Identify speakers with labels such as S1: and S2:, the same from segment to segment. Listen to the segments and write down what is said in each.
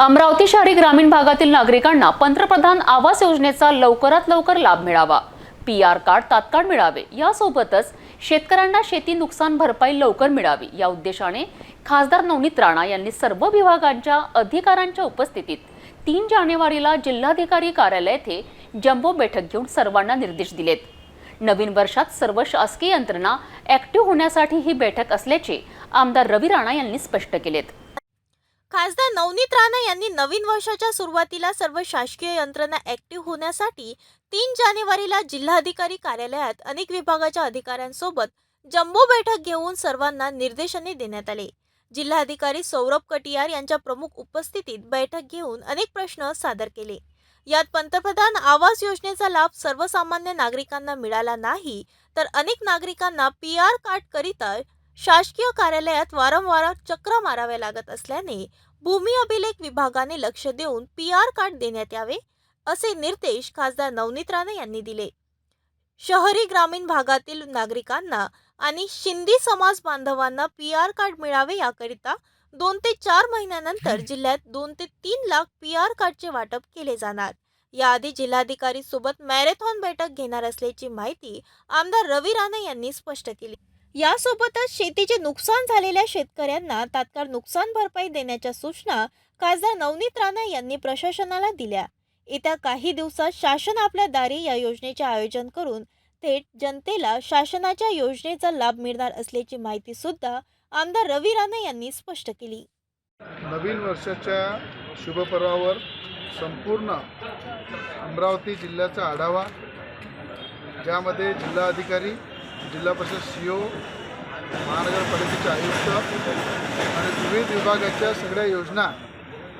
S1: अमरावती शहरी ग्रामीण भागातील नागरिकांना पंतप्रधान आवास योजनेचा लवकरात लवकर लाभ मिळावा. पी आर कार्ड तात्काळ मिळावे. यासोबतच शेतकऱ्यांना शेती नुकसान भरपाई लवकर मिळावी या उद्देशाने खासदार नवनीत राणा यांनी सर्व विभागांच्या अधिकाऱ्यांच्या उपस्थितीत तीन जानेवारीला जिल्हाधिकारी कार्यालय येथे जम्बो बैठक घेऊन सर्वांना निर्देश दिलेत. नवीन वर्षात सर्व शासकीय यंत्रणा ऍक्टिव्ह होण्यासाठी ही बैठक असल्याचे आमदार रवी राणा यांनी स्पष्ट केलेत.
S2: खासदार नवनीत राणा यांनी नवीन वर्षाच्या सुरुवातीला सर्व शासकीय यंत्रणा ऍक्टिव्ह होण्यासाठी तीन जानेवारीला जिल्हाधिकारी कार्यालयात अनेक विभागाच्या अधिकाऱ्यांसोबत जम्बो बैठक घेऊन सर्वांना निर्देशने देण्यात आले. जिल्हाधिकारी सौरभ कटियार यांच्या प्रमुख उपस्थितीत बैठक घेऊन अनेक प्रश्न सादर केले. यात पंतप्रधान आवास योजनेचा लाभ सर्वसामान्य नागरिकांना मिळाला नाही तर अनेक नागरिकांना पी आर कार्ड करिता शासकीय कार्यालयात वारंवार चक्र माराव्या लागत असल्याने भूमी अभिलेख विभागाने लक्ष देऊन पी आर कार्ड देण्यात यावे असे निर्देश खासदार नवनीत राणे यांनी दिले. शहरी ग्रामीण भागातील नागरिकांना आणि शिंदी समाज बांधवांना पी आर कार्ड मिळावे याकरिता दोन ते चार महिन्यानंतर जिल्ह्यात दोन ते तीन लाख पी आर कार्डचे वाटप केले जाणार. याआधी जिल्हाधिकारी सोबत मॅरेथॉन बैठक घेणार असल्याची माहिती आमदार रवी राणे यांनी स्पष्ट केली. यासोबतच शेतीचे नुकसान झालेल्या शेतकऱ्यांना तात्काळ नुकसान भरपाई देण्याच्या सूचना खासदार नवनीत राणा यांनी प्रशासनाला दिल्या. येत्या काही दिवसात शासन आपल्या दारी या योजनेचे आयोजन करून थेट जनतेला शासनाच्या योजनेचा लाभ मिळणार असल्याची माहिती सुद्धा आमदार रवी राणे यांनी स्पष्ट केली.
S3: नवीन वर्षाच्या शुभपर्वावर संपूर्ण अमरावती जिल्ह्याचा आढावा ज्यामध्ये जिल्हाधिकारी जिल्हा परिषद सी ओ महानगरपालिकेचे आयुक्त आणि विविध विभागाच्या सगळ्या योजना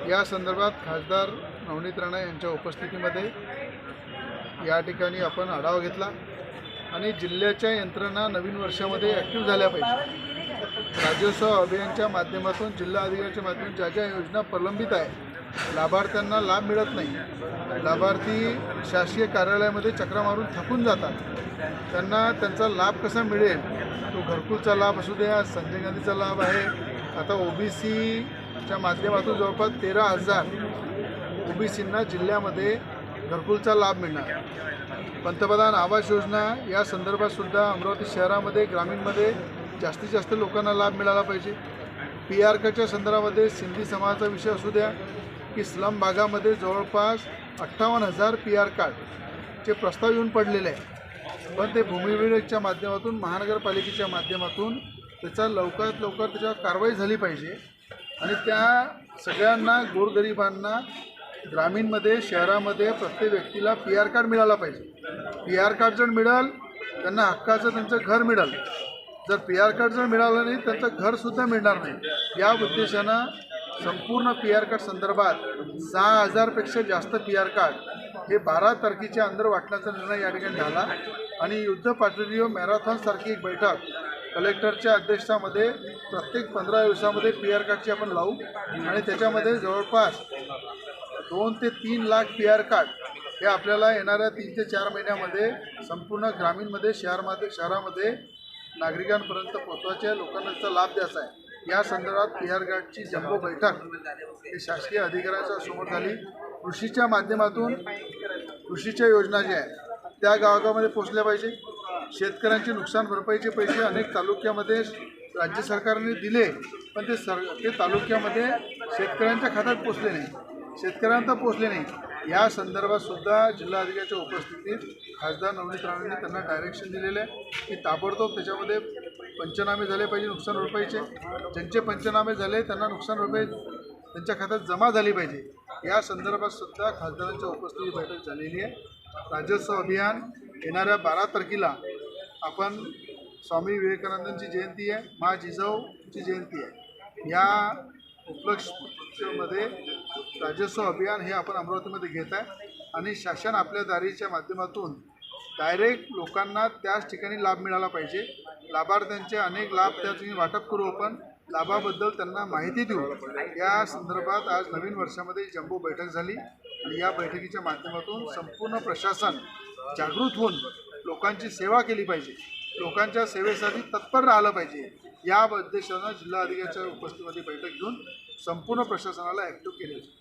S3: या संदर्भात खासदार नवनीत राणा यांच्या उपस्थितीमध्ये या ठिकाणी आपण आढावा घेतला. आणि जिल्ह्याच्या यंत्रणा नवीन वर्षामध्ये ॲक्टिव्ह झाल्या पाहिजे राज्योत्सव अभियानच्या माध्यमातून जिल्हा अधिकाऱ्याच्या माध्यमातून ज्या ज्या योजना प्रलंबित आहे लाभार्थ्यांना लाभ मिळत नाही. लाभार्थी शासकीय कार्यालयामध्ये चक्रा मारून थकून जातात. त्यांना त्यांचा लाभ कसा मिळेल? तो घरकुलचा लाभ असू द्या संजय गांधीचा लाभ आहे. आता ओ बी सीच्या माध्यमातून जवळपास तेरा हजार ओ बी सींना जिल्ह्यामध्ये घरकुलचा लाभ मिळणार. पंतप्रधान आवास योजना या संदर्भात सुद्धा अमरावती शहरामध्ये ग्रामीणमध्ये जास्तीत जास्त लोकांना लाभ मिळाला पाहिजे. पी आर कच्या संदर्भामध्ये सिंधी समाजाचा विषय असू द्या की स्लम भागामध्ये जवळपास अठ्ठावन्न हजार पी आर कार्डचे प्रस्ताव येऊन पडलेले आहे पण ते भूमिविवेकच्या माध्यमातून महानगरपालिकेच्या माध्यमातून त्याचा लवकरात लवकर त्याच्यावर कारवाई झाली पाहिजे. आणि त्या सगळ्यांना गोरगरिबांना ग्रामीणमध्ये शहरामध्ये प्रत्येक व्यक्तीला पी आर कार्ड मिळाला पाहिजे. पी आर कार्ड जर मिळाल त्यांना हक्काचं त्यांचं घर मिळालं. जर पी आर कार्ड जर मिळालं नाही त्यांचं घरसुद्धा मिळणार नाही. या उद्देशानं संपूर्ण पी आर कार्ड संदर्भात सहा हजारपेक्षा जास्त पी आर कार्ड हे बारा तारखेच्या अंदर वाटण्याचा निर्णय या ठिकाणी झाला. आणि युद्ध पातळीवर मॅरेथॉनसारखी एक बैठक कलेक्टरच्या अध्यक्षामध्ये प्रत्येक पंधरा दिवसामध्ये पी आर कार्डची आपण लावू. आणि त्याच्यामध्ये जवळपास दोन ते तीन लाख पी आर कार्ड हे आपल्याला येणाऱ्या तीन ते चार महिन्यामध्ये संपूर्ण ग्रामीणमध्ये शहरामध्ये शहरामध्ये नागरिकांपर्यंत पोहोचवायचे आहे, लोकांना त्याचा लाभ द्यायचा आहे. या संदर्भात पी आर जम्बो बैठक हे शासकीय अधिकाऱ्याच्या समोर झाली. कृषीच्या माध्यमातून कृषीच्या योजना ज्या आहेत त्या गावागावामध्ये पोचल्या पाहिजे शेतकऱ्यांचे नुकसान भरपाईचे पैसे अनेक तालुक्यामध्ये राज्य सरकारने दिले पण ते सर ते तालुक्यामध्ये शेतकऱ्यांच्या खात्यात पोचले नाही. शेतकऱ्यांना पोचले नाही. या संदर्भात सुद्धा जिल्हाधिकाऱ्याच्या उपस्थितीत खासदार नवनीत राणेंनी त्यांना डायरेक्शन दिलेलं आहे की ताबडतोब त्याच्यामध्ये पंचनामे झाले पाहिजे नुकसान भरपाईचे. ज्यांचे पंचनामे झाले त्यांना नुकसान भरपाई त्यांच्या खात्यात जमा झाली पाहिजे. या संदर्भात सुद्धा खासदारांच्या उपस्थितीत बैठक झालेली आहे. राज्योत्सव अभियान येणाऱ्या बारा तारखेला आपण स्वामी विवेकानंदांची जयंती आहे मा जिजाऊची जयंती आहे. या उपलक्षमध्ये राज्योत्सव अभियान हे आपण अमरावतीमध्ये घेत आहे. आणि शासन आपल्या दारीच्या माध्यमातून डायरेक्ट लोकांना त्याच ठिकाणी लाभ मिळाला पाहिजे. लाभार्थ्यांचे अनेक लाभ त्या ठिकाणी वाटप करू आपण. लाभाबद्दल त्यांना माहिती देऊ. या संदर्भात आज नवीन वर्षामध्ये जम्बो बैठक झाली आणि या बैठकीच्या माध्यमातून संपूर्ण प्रशासन जागृत होऊन लोकांची सेवा केली पाहिजे. लोकांच्या सेवेसाठी तत्पर राहिलं पाहिजे. या उद्देशानं जिल्हाधिकाऱ्याच्या उपस्थितीमध्ये बैठक घेऊन संपूर्ण प्रशासनाला ॲक्टिव्ह केले